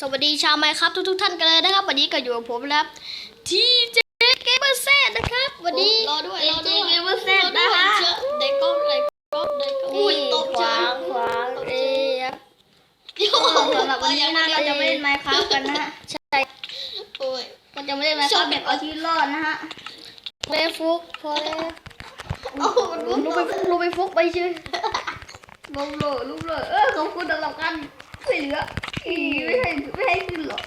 สวัสดีชาวไมค์ครับทุกทุกๆท่านกันเลยนะครับ วันนี้ก็อยู่กับผมนะครับทีเจเกมเมอร์เซนะครับ วันนี้รอด้วยเอรอเจด้วยเกมเมอร์เซนนะคะเด็กก็เด็กก็เด็กก็อุ้ยตกขใจวางขวางเอ๊ะสำหรับวันนี้นะเราจะไม่เล่นไมค์ครับกันนะฮะใช่โอ้ยเราจะไม่เล่นไมค์ครับแบบเอาชีวิตรอดนะฮะเฟฟุกพอแล้วโอ้โหรู้ลูกไปลูกไปฟุกไปชื่อลงโหลลูกโหลเออขอบคุณสำหรับกา รช่วยเหลืออีไม่ให้ไม่ให้ขึ้นหรอก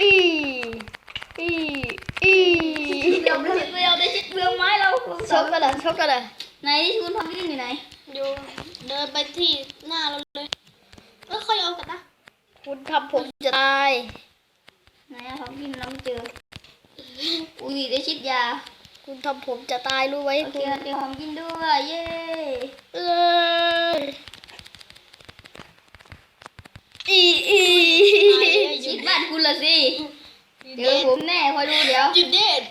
อีอีอีเดี๋ยวได้ชิดเดียวได้ชิดเรื่องไม้เราชกกันเลยชกกันเลยไหนที่คุณทำกินอยู่ไหนอยู่เดินไปที่หน้าเราเลยเออค่อยเอากันนะคุณทำผมจะตายไหนอะทำกินเราไม่เจออุ้ยได้ชิดยา คุณทำผมจะตายรู้ไว้โอเคคุณเดี๋ยวทำกินด้วยเย้เอ้ย อีอีชิดบ้านคุณละสิ เดี๋ยวผมแน่คอยดูเดี๋ยวหยุดเด็ด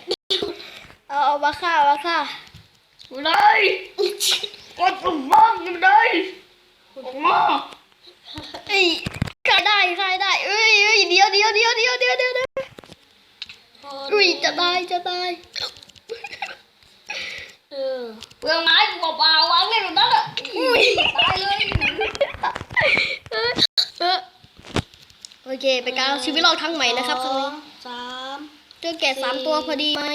เอาเอามาฆ่ามาฆ่าเลยกดปุ่มบ้างยังได้ออกมาเอ้ยฆ่าได้ฆ่าได้เอ้ยเอ้ยเดี๋ยวเดี๋ยวเดี๋ยวเดี๋ยวเดี๋ยวเดี๋ยวเดี๋ยวอุ้ยจะตายจะตายเออเปลืองไม้กูเปล่าๆวางเล่นตรงนั้นอะอุ้ยตายเลยเออเออ โอเคเป็นการเอาชีวิตเราทั้งใหม่นะครับครั้งนี้สามเจอแกะสามตัวพอดีไหม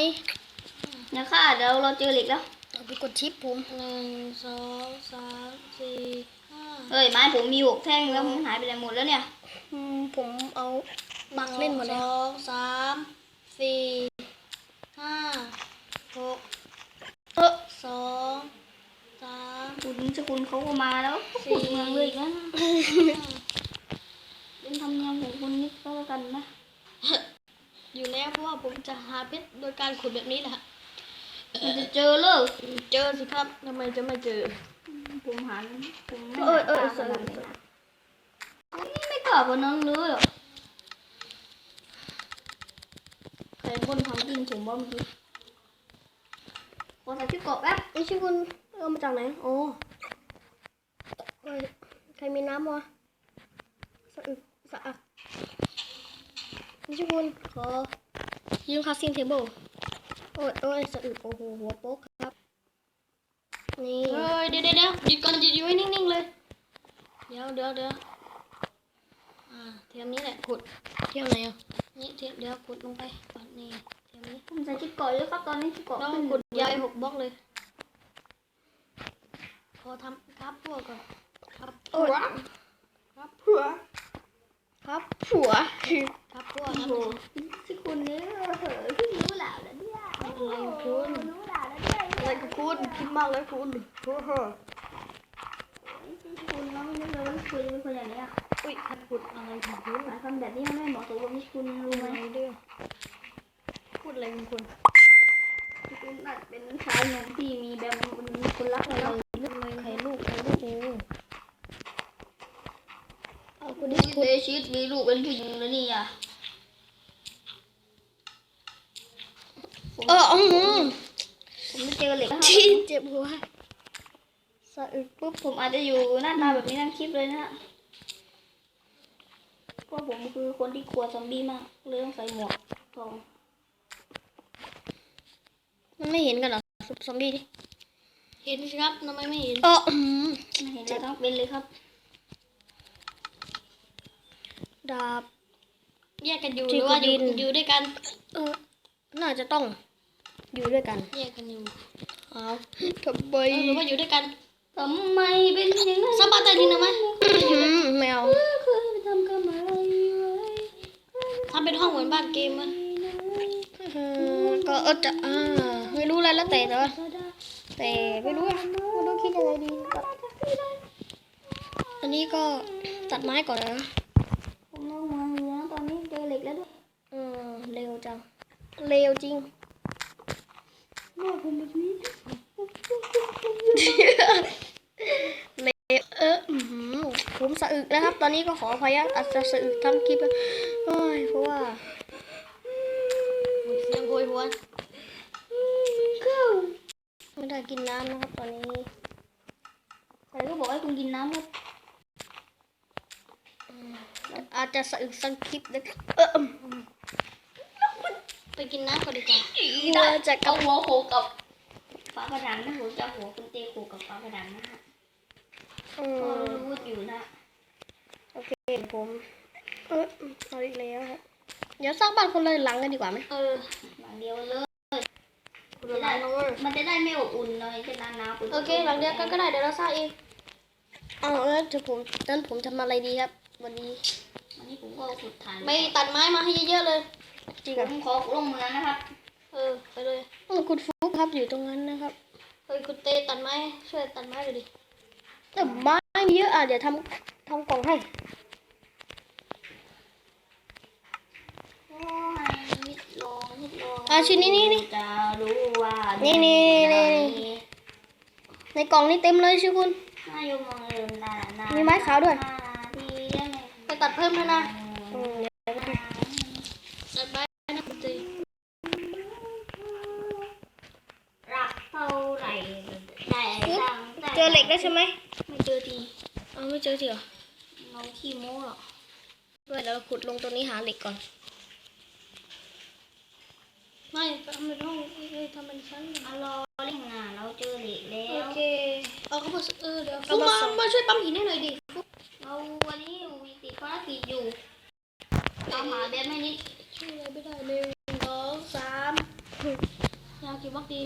นะค่ะเดี๋ยวเราเจอเหล็กแล้วเอาไปกดชิปผมหนึ่งสองสามสี่ห้าเฮ้ยไม้ผมมีหกแท่งแล้วมันหายไปไหนหมดแล้วเนี่ยอืมผมเอาบักเล่นหมดแล้วสองสามสี่ห้าหกเออสองสามคุณสกุลเขาก็มาแล้วขุดเมืองเลยอีกแล้วนะเป็นธ รรมเนียมของคุณนิดก็แล้วกันนะ อยู่แล้วเพราะว่าผมจะหาเพชรโดยการขุดแบบนี้แหละมันจะเจอเลยเจอสิครับทำไมจะไม่เจอ ผมหาผมไม่เออเออหาเออขนาดนี้นะนี่ไม่กล้าบนนั้นเลยเหรอใครบนทำกินผมบ้างเมื่อกี้ขอใส่ชุดเกราะแป๊บนี่ชื่อคุณเอามาจากไหนโอ้เอ้ยใครมีน้ำวะสะอึก สะอักนี่ชื่อคุณขอยืมคัสซิ่งเทเบิลโอ้ยโอ้ยสะอึกโอ้โหหัวโป๊กครับ นี่เฮ้ยเดี๋ยวเดี๋ยวเดี๋ยวหยุดก่อนหยุดอยู่ให้นิ่งๆเลย เดี๋ยวเดี๋ยวเดี๋ยวอ่าเทียมนี้แหละขุดเที่ยวไหนอะนี่เทียมเดี๋ยวขุดลงไปก่อนนี่เทียมนี้ผมใส่ชุดเกราะเยอะครับตอนนี้ชุดเกราะต้องขึ้นขุดยาวไปหกบล็อกเลยพอทำครับพวกก่อนครับโอ้ยครับเพื่อค รับผัวครับพวกโอ้นะโหชุดคุณเนี่ยเหอะที่รู้หลาวแล้วเนี่ยอะไรคุณรู้หลาวแล้วเนี่ยอะไรกับคุณคิดมากเลยคุณคุณน้องไม่รู้เลยว่าคุณเป็นคนอย่างนี้อะอุ้ยขัดขุดอะไรของคุณหลายคำแบบนี้มันไม่เหมาะสมกับที่คุณรู้ไหมอะไรเด้อพูดอะไรของคุณคุณอาจเป็นชายหนุ่มที่มีแบบเป็นคนรักเราใครลูกใครลูกโอ้ เอาคุณดิคุณคุณเดชิตมีลูกเป็นผู้หญิงแล้วนี่อะเอออืมผมไม่เจอเหล็กที่เจ็บหัวสะอึกปุ๊บผมอาจจะอยู่หน้าตาแบบนี้ทั้งคลิปเลยนะฮะเพราะผมคือคนที่กลัวซอมบี้มากเลยต้องใส่หมวกทองมันไม่เห็นกันเหรอซอมบี้ดิเห็นสิครับทำไมไม่เห็นเอออืมไม่เห็นแล้วทั้งเป็นเลยครับ ดาบ แยกกันอยู่หที่รือว่าอยู่ขุดดิน อยู่ด้วยกันเออน่าจะต้องอยู่ด้วยกันแยกกันอยู่เอาทำไมเออหรือว่าอยู่ด้วยกันทำไมเป็นอย่างนั้นสบายใจดีนะไหมอืมไม่เอาเคยไปทำกับอะไรไว้ทำเป็นห้องเหมือนบ้านเกมอะอืมก็เออจะอ่าไม่รู้อะไรแล้วแต่แต่ว่าแต่ไม่รู้อะไม่รู้คิดยังไงดีก็อันนี้ก็ตัดไม้ก่อนนะ ผมลงมาอยู่นะตอนนี้เจอเหล็กแล้วด้วยอืมเร็วจัง เร็วจริงว่าผมแบบนี้เละเอออื้อหือผมสะอึกนะครับ ตอนนี้ก็ขออภัยนะอาจจะสะอึกทั้งคลิปนะโอ้ยเพราะว่าเสียงโวยหวนไม่ได้กินน้ำนะครับตอนนี้ใครก็บอกให้คุณกินน้ำครับ อืมอาจจะสะอึกสังคลิปนะครับเออไปกินน้ำก่อนดีกว่ากลัวจะกลัเอาบหัวโขกกับฟ้าผนังนะผมจะเอาหัวคุณเตโขกกับฟ้าผนังนะฮะอืก็มรู้อยู่นะโอเคผมเออเอาอีกแล้วครับเดี๋ยวสร้างบ้านคนเลยหลังกันดีกว่าไหมเออหลังเดียวเลยคุณหลังน้องเว้ยมันจะได้ไม่อบอุ่นเลยจะนานๆปุ่นโอเคหลังเดียวกันก็ได้เดี๋ยวเราสร้างเองเอาแล้วเดี๋ยวผมนั้นผมทำอะไรดีครับ วันนี้ วันนี้ผมก็ขุดฐานไปตัดไม้มาให้เยอะๆเลยจริงผอะมขอลงมือนะครับ เออไปเลยคุณฟุกครับอยู่ตรงนั้นนะครับเฮ้ยคุณเตตัดไม้ช่วยตัดไม้เลยดิแต่ไม้มีเยอะอะเดี๋ยวทำทำกล่องให้โอ้ยนิดลงนิดลงอะชิ้นนี้นี่นี่จะรู้ว่านี่นี่นี่นี่ในกล่องนี้เต็มเลยชื่อคุณนายมองเริมนานามีไม้ขาวด้วยดีได้ไงไป ตัดเพิ่มด้วยนะอืมเดี๋ยวนะตัดไม้นะคุณเตรักเท่าไหร่แต่ตั้งแต่เจอเหล็กแล้วใช่ไหมไม่เจอทีเอาไม่เจอสิเหรอเราขี้โม้หรอกด้วยเราขุดลงตรงนี้หาเหล็กก่อน ไม่ทำเป็นห้องเอ้ยทำเป็นชั้นมารอเล่นงานเราเจอเหล็กแล้โอวเค เอาเข้ามาเออเดี๋ยวเอาฟุ๊กมามาส่งมาช่วยปั๊มหินให้หน่อยดิ เราวันนี้มีติดภารกิจอยู่ตามหาแบบไม่นิดช่วยอะไรไม่ได้หนึ่งสองสามยาวกี่บล็อกดี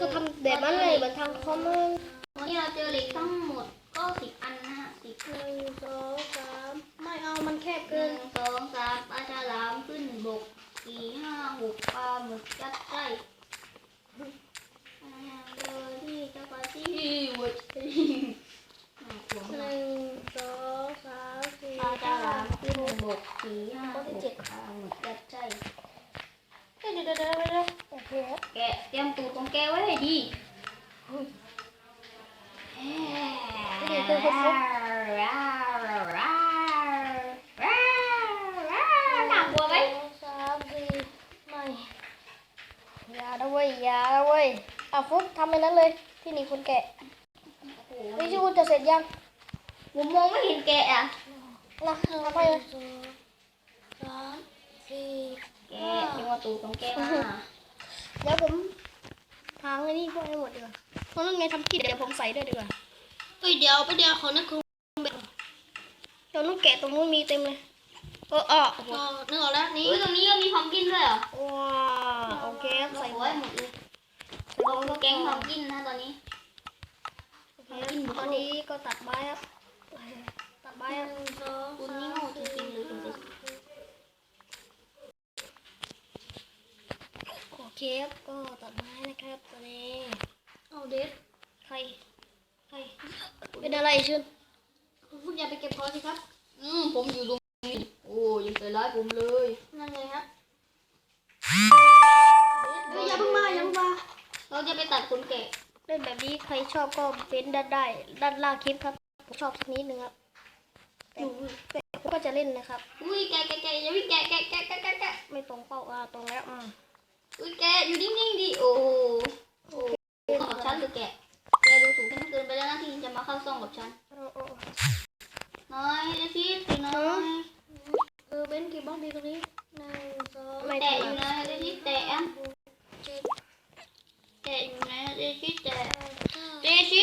ก็ทำแบบนั้นเลยเหมือนทางคอมเลยวันนี้เราเจอเหล็กทั้งหมดก็สิบอันนะฮะสิบหนึ่งสองสามไม่เอามันแคบหเกินึ่นงสองสามปลาฉลามขึ้นบกสี่ห้าหกปลาหมึกยัดไส้อ่าเจอที่เจ้าปลาที่วุดน่ากลัว ห มาก นึ่งสองสามสี่ ปลาฉ ห้า ลามขึ้นบกสี่ห้าหกปลาหมึกยัดไส้ เอ้ยเดี๋ยวเดี๋ยวเดี๋ยวเดี๋ยว โอเคครับ แกะเตรียมตูดของแกไว้ให้ดีน่ากลัวไหม สองสามสี่ไม่ อยาละเว้ยอยาละเว้ยอะฟุกทำไปนั้นเลยที่ห นี่คุณแกะนี่ชื่อคุณจะเสร็จยังผมมองไม่เห็นแกะอะนะทำไปเลยสองสามสี่แกะเตรียมเอาตูดของแกมาเดี๋ยวผมทางไอ้นี่พวกให้หมดดีกว่าเพราะนั่นไงทำกิจเดี๋ยวผมใส่ด้วยดีกว่าเอ้ยเดี๋ยวไปเดี๋ยวขอนักครูเดี๋ยวนุ่งแกะตรงนู้นมีเต็มเลยเอออะโอ้โหอ๋อนึกออกแล้วนี่อุ้ยตรงนี้ก็มีของกินด้วยเหรอว้าโอเคครับใส่ใส่ไว้หมดเลยเราก็แกงของกินนะตอนนี้โอเคครับ ตอนนี้ก็ตัดไม้ครับ ตัดไม้ครับหนึ่งสองคุณสานี่มโง่จริงๆเลยคุณเด็กโอเคครับก็ตัดไม้นะครับตอนนี้เอาเด็ดใครใครเป็นอะไรชื่นคุณพูดอย่าไปเก็บของสิครับ อืมผมอยู่ตรงนี้โอ้ยยังใส่ร้ายผมเลยนั่นไงครับเฮ้ยอย่าเพิ่งมาอย่าเพิ่งมาเราจะไปตัดขนแกะ เล่นแบบนี้ใครชอบก็เป็นด้านได้ด้านล่างคลิปครับผมชอบสักนิดนึงครับอยู่แต่ผมก็จะเล่นนะครับ อุ้ยแกแกแกอย่าวิ่งแกแกแกแกแกแกไม่ตรงเป้าอ่าตรงแล้วอืมอุ้ยแกอยู่นิ่งๆดิโอ้โหโอ้ของฉันหรือแกแกดูถูกฉันเกินไปแล้วนะที่จะมาเข้าซ่องกับฉันน้อยเดี๋ยวสิสิน้อยเออเบนกี่บล็อกดีตรงนี้หนึ่งสองแตะอยู่นะเดี๋ยวสิแตะ แตะอยู่นะเดี๋ยวสิแตะห้าเดี๋ยวสิ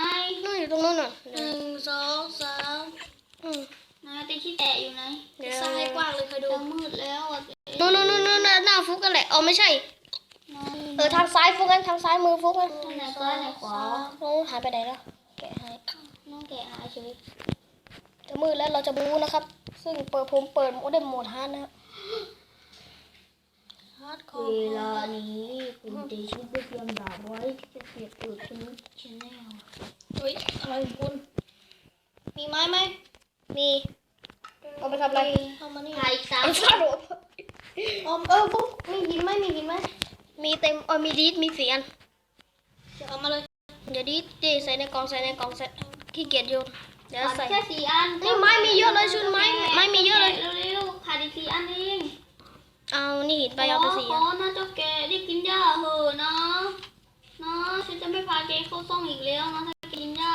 นายนู่นอยู่ตรงนู้นน่ะหนึ่งสองสามอืมนายเดี๋ยวสิแตะอยู่ไหนเดี๋ยวสร้างให้กว้างเลยเคยดูจะมืดแล้วอะนู่นนู่นนู่นนู่นหน้าฟุกกันแหละอ๋อไม่ใช่น้อยเออทางซ้ายฟุกกันทางซ้ายมือฟุกกันไหนซ้ายไหนขวาน้องหายไปไหนแล้วแกะให้น้องแกะหายเฉยจะมืดแล้วเราจะบูนะครับ ซึ่งเปิดผมเปิดโหมดได้โหมดฮาร์ดนะครับ ฮาร์ดคอเวร์ลานี้คุณตีชุดได้เตรียมดาบไว้ที่จะเสียบเปิดชนิดชแนลเฮ้ยอะไรของคุณมีไม้ไหมมีเอาไปทำอะไรเอามานี่ถ่ายอีกสามเอาฟาดหัวออมเออฟุกมีหินไหมมีหินไหมมีเต็มเออมีดีดมีสี่อันเดี๋ยวเอามาเลยเดี๋ยวดีดดีใส่ในกล่องใส่ในกล่องใส่ขี้เกียจโยนเดี๋ยวขาดใส่แค่สี่อันนี่ไม้มีเยอะเลยชุดไม้ไม้มีเยอะเลยเร็วๆขาดอีกสี่อันเอง เอานี่ไปเอาไปสี่ขอัอนนะเจ้าแกได้กินหญ้าเหอะนะนะฉันจะไม่พาเจเข้าซ่องอีกแล้วนะถ้ากินหญ้า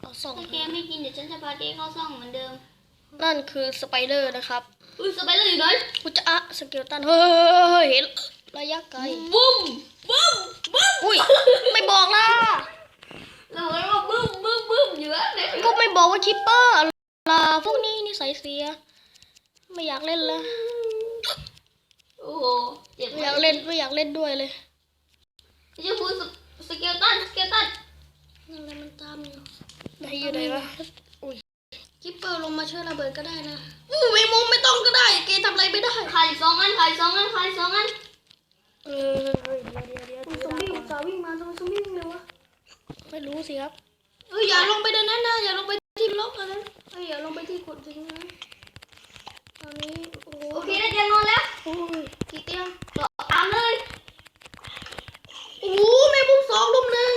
เอาสองถ้าแกไม่กินเดี๋ยวฉันจะพาเจเข้าซ่องเหมือนเดิม นั่นคือสไปเดอร์นะครับอุ้ยสไปเดอร์อยู่ไหนอุจจะอะสเกลตันเฮ้ยเห็นระยะไกลบุ้มบุ้มบุ้มอุ้ยไม่บอกล่ะเราเรียกว่าบึ้มบึ้มบึ้มอยู่แล้วเนี่ยก็ไม่บอกว่าคิปเปอร์อะไรพวกนี้นิสัยเสีย ไม่อยากเล่นแล้วโอ้โหเจ็บไม่อยากเล่นไม่อยากเล่นด้วยเลยไม่ใช่คุณสเกลตันสเกลตันนั่นแหละมันตามอยู่ได้อยู่ไหนวะกิปเปอร์ลงมาช่วยระเบิดก็ได้นะอู้ไม่มุมไม่ต้องก็ได้ เกทำอะไรไม่ได้ไข่สองอันไข่สองอันไข่สองอันเออเดี๋ยวเดี๋ยวเดี๋ยวคุณเดี๋ซยวอมบี้อุตส่าห์วิ่งมาทำไมซอมบี้วิ่งเร็ววะไม่รู้สิครับเอออย่าลงไปเดินนั้นนะอย่าลงไปที่ล็อกอันนั้นเอ้ยอย่าลงไปที่ขุดทิ้งนะต อนนี้โอ้โหโอเคได้เตียงนอนแล้วโอ้ยกี่เตียงต่อตามเลยโอ้โหแม่มุมสองลุมหนึ่ง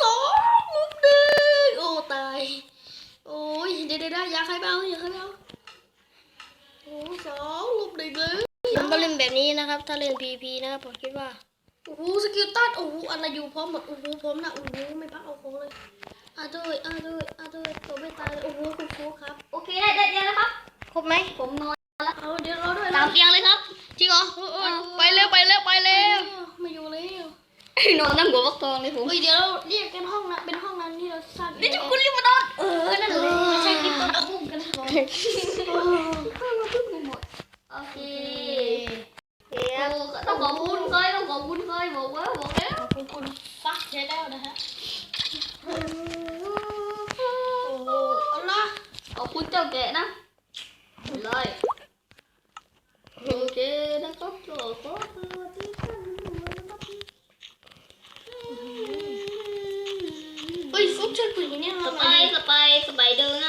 สองลุมหนึ่งโอ้ตายโอ้ยเดี๋ยวเดี๋ยวเดี๋ยวอย่าใครเบาอย่าใครเบาโอ้สองลุมหนึ่งเลยผมก็เล่นแบบนี้นะครับ ถ้าเล่น PVP นะครับผมคิดว่าโอ้โหสกิลตันโอ้โหอะไรอยู่พร้อมหมดโอ้โหพร้อมนะโอ้โหไม่พักเอาโค้งเลยอะด้วยอะด้วยอะด้วยตัวไม่ตายเลยโอ้โหคุณครูครับโอเคได้ได้เตียงแล้วครับ ครบไหมผมนอนเอาเดี๋ยวรอด้วยตานะมเตียงเลยครับจริงเหรอเออเออไปเร็วไปเร็วไปเร็วไม่อยู่แล้วนอนนั่งหัวฟักทองเลยผมเฮ้ยเดี๋ยวเราเรียกกันห้องนะเป็นห้องนั้นที่เราสร้างนี่จะคุณรีบมานอนเออนั่นเลยไม่ใช่กินตัวตะบุ้มกันนะข้าวมาพึ่งหมดโอเคเดี๋ยวโอ้ต้องขอบคุณเคยต้องขอบคุณเคยบอกว่าบอกแล้วขอบคุณคุณฟักใช้แล้วนะฮะโอ้โหเอาละขอบคุณเจ้าแกะนะ เลยโอเคนะครับขอขอสวัสดีท่านผู้ชมนะครับเฮ้ยฟุกช่วยผู้หญิงเนี่ยสเราหไปน่อยสไปสไปเดอร์ไง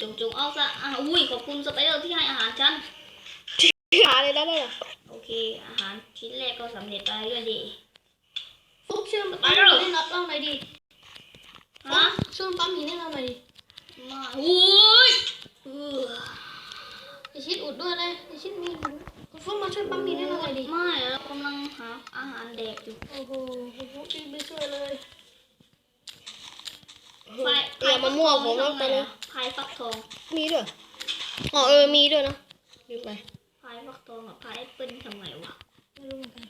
จุงจุงเอาซะอะอุ้ยขอบคุณสไปเดอร์ที่ให้อาหารฉันหาเลยได้เลยโอเค อาหารชิ้นแรกก็สำเร็จไปด้วยดีฟุกช่วยไปปั๊มแล้วหินให้เราหน่อยดิฮะช่วยปั๊มหินให้เราหน่อยดิมาอุ้ย เออไอชิดอุดด้วยเลยไอชิดมีหินคุณฟุกมาช่วยปั๊มหินให้เราหน่อยดิไม่เรากำลังหาอาหารแดกอยู่โอ้โหคุณฟุกรีบไปช่วยเลยไฟเตรียมมะม่วงผมแล้วตอนนี้พายฟักทองมีด้วยอ๋อเออมีด้วยนะลืมไปพายฟักทองกับพายแอปเปิ้ลทำไงวะไม่รู้เหมือนกัน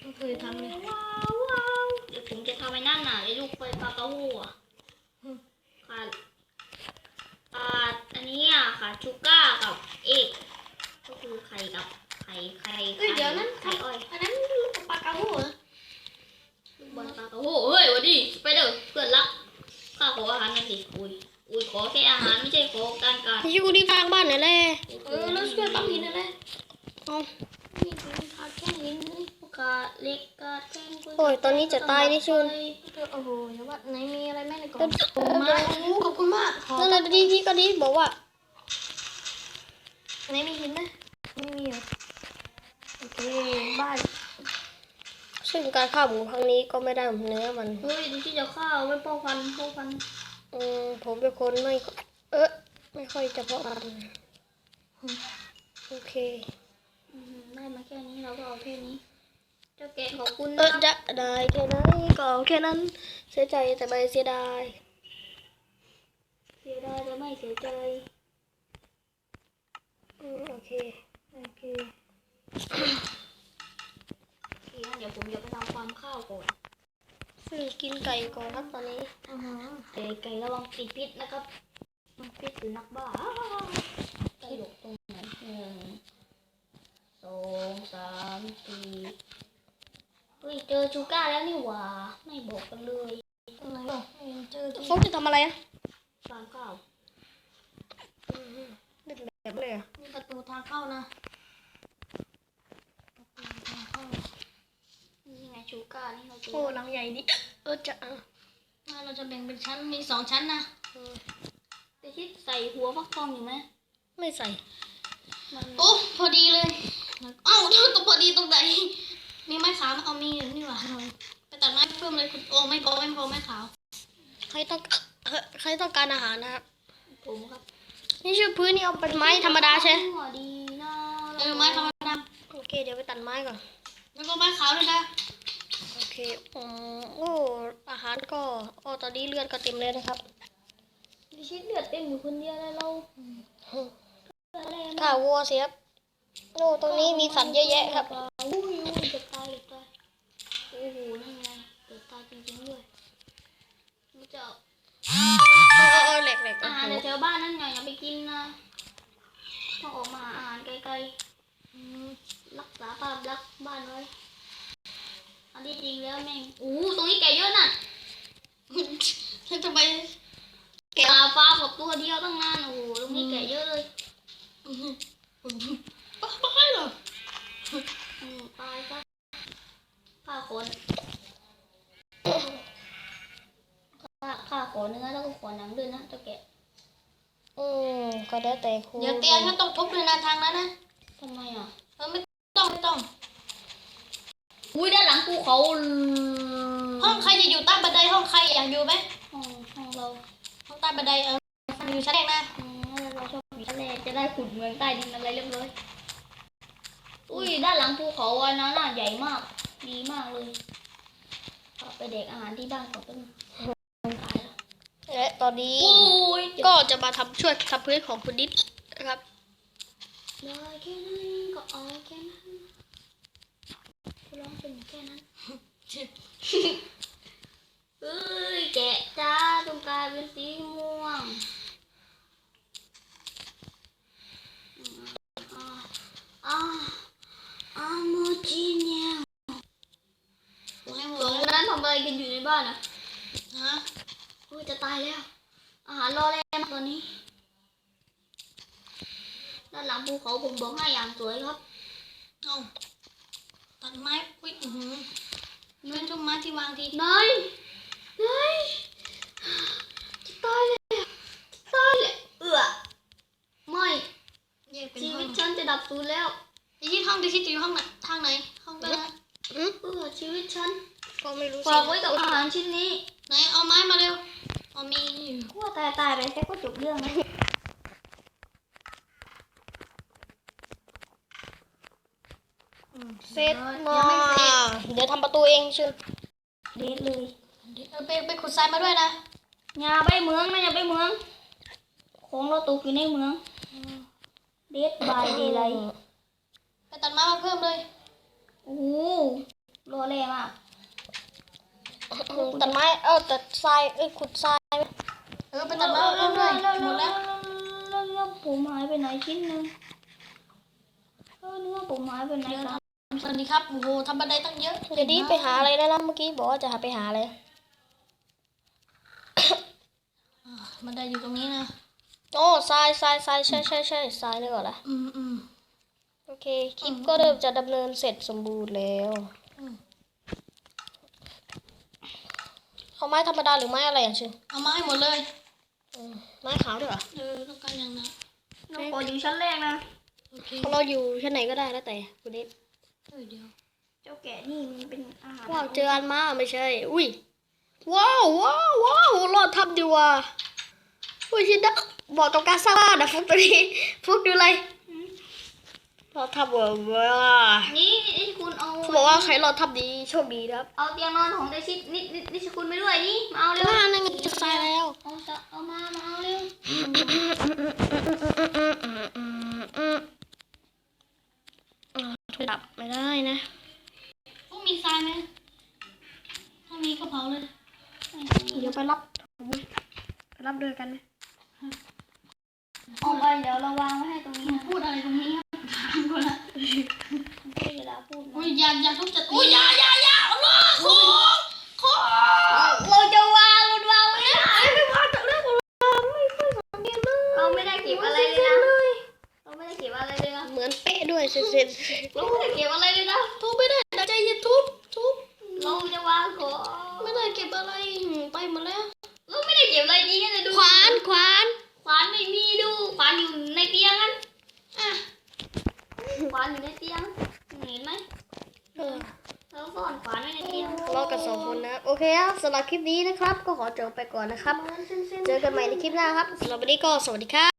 ไม่เคยทำเลยว้าวว้าวเดี๋ยวผมจะทำไอ้นั่นน่ะไอ้ลูกไฟปลากระหูอะขาดขาด อันนี้อะขาดชูก้ากับเอกก็คือไข่กับไข่ไข่เฮ้ยเดี๋ยวนั้นไข่อ้อยอันนั้นปากกาโหเหรอลูกบอลปลากระหูเฮ้ยหวันดีสไปเดอร์เพื่อนรักข้าขออาหารหน่อยสิอุ้ยอุ้ยขอแค่อาหารไม่ใช่ขอการการนี่กูที่ฟางบ้านนั่นแหละเออแล้วช่วยปั๊มหินอะไรเอานี่คือขาดแค่หินนี่กาเล็กกาแท่งกุ โอ้ย ตอนนี้จะตายนี่ชุน โอ้โหอย่าว่าไหนมีอะไรแม่ในกล่อก็งโอ้มาโอ้โหขอบคุณมากขอนั่นแหละที่ที่ก็ดีบอกว่าไหนมีหินไหมไม่มีเหรอโอเค บ้าน ซึ่งการฆ่าหมูครั้งนี้ก็ไม่ได้เนื้อมัน เฮ้ยดูที่จะข้าวไม่ป้องฟันป้องฟันอืมผมเป็นคนไม่ เออไม่ค่อยจะเพาะพันธุ์โอเคอืมได้มาแค่นี้เราก็เอาแค่นี้ เจ้าแกะขอบคุณเอนะอจะได้แค่นั้นก็เอาแค่นั้นเสียใจแต่ไม่เสียดายเสียดายจะไม่เสียใจอืมโอเคโอเคทีนั้นเดี๋ยวผมจะไปทำความข้าวก่อนซึ่งกินไก่ก่อนครับตอนนี้อ่าฮะแต่ไก่ระวังติดพิษนะครับมันพิษหรือนักบ้าตลกตรงไหนหนึ่งสองสามสี่เฮ้ยเจอชูก้าแล้วนี่หว่า ไม่บอกกันเลยตรงไหนวะไม่เห็นเจอที่ฟกจะทำอะไรอะฟาร์มข้าวเล่นแบบเลยอะนี่ประตูทางเข้านะประตูทางเข้านี่ไงชูก้านี่เราจะโอ้หลังใหญ่ดิเออจะอะอ่าเราจะแบ่งเป็นชั้นมีสองชั้นนะแต่ที่ใส่หัวฟักทองอยู่ไหมไม่ใส่มันโอ้พอดีเลยเอ้าตัวพอดีตรงไหน มีไม้ขาวไหมเอามีอยู่นี่หว่าไปตัดไม้เพิ่มเลยคุณโอ้ไม่พอไม่พอไม้ขาว ใครต้องเอ่อใครต้องการอาหารนะครับ ผมครับ นี่ชื่อพื้นนี่เอาเป็นไม้ธรรมดาใช่ไหมหัวดีนะเออไม้ธรรมดาโอเคเดี๋ยวไปตัดไม้ก่อน แล้วก็ไม้ขาวด้วยนะโอเคอืมโอ้อาหารก็โอ้ตอนนี้เลือดก็เต็มเลยนะครับดิชิเลือดเต็มอยู่คนเดียวเลยเราอะไรข่าวัวเสียบ โน่ตรงนี้มีสัตว์เยอะแยะครับ อุ้ยอุ้ยจะตายจะตายโอ้โหนั่นไงเกิดตายจริงๆด้วยมันจะเออเออเหล็กเหล็กอาหารในแถวบ้านนั่นไงอย่าไปกินนะต้องออกมาหาอาหารไกลๆอืมรักษาภาพลักษณ์บ้านไว้อันที่จริงแล้วแม่งโอ้โหตรงนี้แก่เยอะน่ะแล้วทำไมแก่ลาฟ้ากับตัวเดียวตั้งนานโอ้โหตรงนี้แก่เยอะเลย ป้าไม่ให้หรอ อืมตายซะฆ่าคนฆ่าฆ่าขอเนื้อแล้วก็ขอหนังด้วยนะเจ้าแกะ อืม ก็แล้วแต่คุณเดี๋ยวเตียงก็ต้องทุบเลยนะทางนั้นนะทำไมอะเออไม่ต้องไม่ต้องอุ้ยด้านหลังภูเขาห้องใครจะอยู่ใต้บันไดห้องใครอยากอยู่ไหมห้องห้องเราห้องใต้บันไดเอออยู่ชั้นแรกนะอืมเราชอบอยู่ทะเลจะได้ขุดเมืองใต้ดินอะไรเรียบร้อยอุ้ยด้านหลังภูเขาอันนั้นน่ะใหญ่มาก ดีมากเลยกลับไปเด็กอาหารที่บ้านก่อนเป็นงตายแล้ว และ ตอนนี้โอ้ยก็จะมาทำช่วยทำพื้นของคุณนิดนะครับได้แค่นั้นก็เอาแค่นั้นกูร้องเป็นแค่นั้นเอ้ยแกะจ้าตรงกลายเป็นสีม่วงอ่าอ่าอ่าโมจิเนี่ยผมให้หมดตรงเลยนั้นทำอะไรกันอยู่ในบ้านอะฮะเฮ้ยจะตายแล้ว อาหารรอแล้วตอนนี้ ด้านหลังภูเขาผมบอกให้อย่างสวยครับเอาตัดไม้อุ้ยอื้อหือเป็นต้นไม้ที่วางทีนายนายจะตายเลยจะตายเลยเอือไม่แยกเป็นชีห้อวิงตฉันจะดับสูญแล้วดิชิตห้องดิชิตจะอยู่ห้องไหนทางไหน ห้องไหนนะอืมเออชีวิตฉันก็ไม่รู้สิฝากไว้กับอาหารชิ้นนี้ ไหนเอาไม้มาเร็วเอา มีอยู่ว่าตายตายไปแค่ก็จบเรื่องแล้วเสร็จมาเดี๋ยวทำประตูเองเชิญเดทเลยเออไปไปขุดทรายมาด้วยนะอย่าไปเมืองนะอย่าไปเมือง ของเราตกอยู่ในเมือง เดทบายเดย์ไลไปตัดไม้มาเพิ่มเลยโอ้โหรอแรงมากตัดไม้ เออตัดทราย เอ้ยขุดทรายเออไปตัดไม้มาเพิ่มด้วยหมดแล้วแล้วเนื้อผมหายไปไหนชิ้นหนึงเออเนื้อผมหายไปไหนครับสวัสดีครับโอ้โหทำบันไดตั้งเยอะเดี๋ยวนี้ไปหาอะไรนะนะเมื่อกี้บอกว่าจะหาไปหาอะไรอ่าบันไดอยู่ตรงนี้นะโอ้ทรายทรายทรายใช่ใช่ใช่ทรายนี่ก่อนละอืมอืมโอเคคลิปก็เริ่มจะดำเนินเสร็จสมบูรณ์แล้วอืมเขาไม้ธรรมดาหรือไม้อะไรอย่างเช่นเอาไม้หมดเลย ไม้ขาวด้วยเหรอเออต้องการอย่างนั้นน้องขออยู่ชั้นแรกนะโอเคของเราอยู่ชั้นไหนก็ได้แล้วแต่คุณนิดเออเดี๋ยวเจ้าแกะนี่มันเป็นอาหารว้าวเจออันมาไม่ใช่ อุ้ยว้าวว้าวว้าวรอดทำดีว่ะอุ้ยชิดะบอกกับการสร้างบ้านนะฟุกตัวนี้ฟุกดูอะไรรอดทำว่ะว้านี่นี่คุณเอาเขาบอกว่าใครรอดทำดีโชคดีนะครับ เอาเตียงนอนของเดชิตนี่นี่นี่คุณไปด้วยนี่มาเอาเร็วว่านั่นไงจะ ตายแล้วเอาจะเอามามาเอาเร็วดับไม่ได้นะต้องมีทรายไหมถ้ามีก็เผาเลย เดี๋ยวไปรับไปรับด้วยกันนะเอาไปเดี๋ยวเราวางไว้ให้ตรงนี้นะพูดอะไรตรงนี้ครับถามก่อนละไม่ใช่เวลาพูดนะอุ้ยอย่าอย่าทุบจะอุ้ยอย่าอย่าอย่าเอาล่ะของของ เป๊ะด้วยเสร็จเราไม่ได้เก็บอะไรเลยนะทุบไม่ได้นะใจเย็นทุบทุบเราจะวางของไม่ได้เก็บอะไรหืมไปหมดแล้วเราไม่ได้เก็บอะไรจริงเลยดูขวานขวานขวานไม่มีดูขวานอยู่ในเตียงนั้นอะขวานอยู่ในเตียงเห็นไหมเออเราซ่อนขวานไว้ในเตียงทะเลาะกันสองคนนะโอเคครับสำหรับคลิปนี้นะครับ ก็ขอจบไปก่อนนะครับ เจอกันใหม่ในคลิปหน้าครับสำหรับวันนี้ก็สวัสดีครับมีไม้ไหม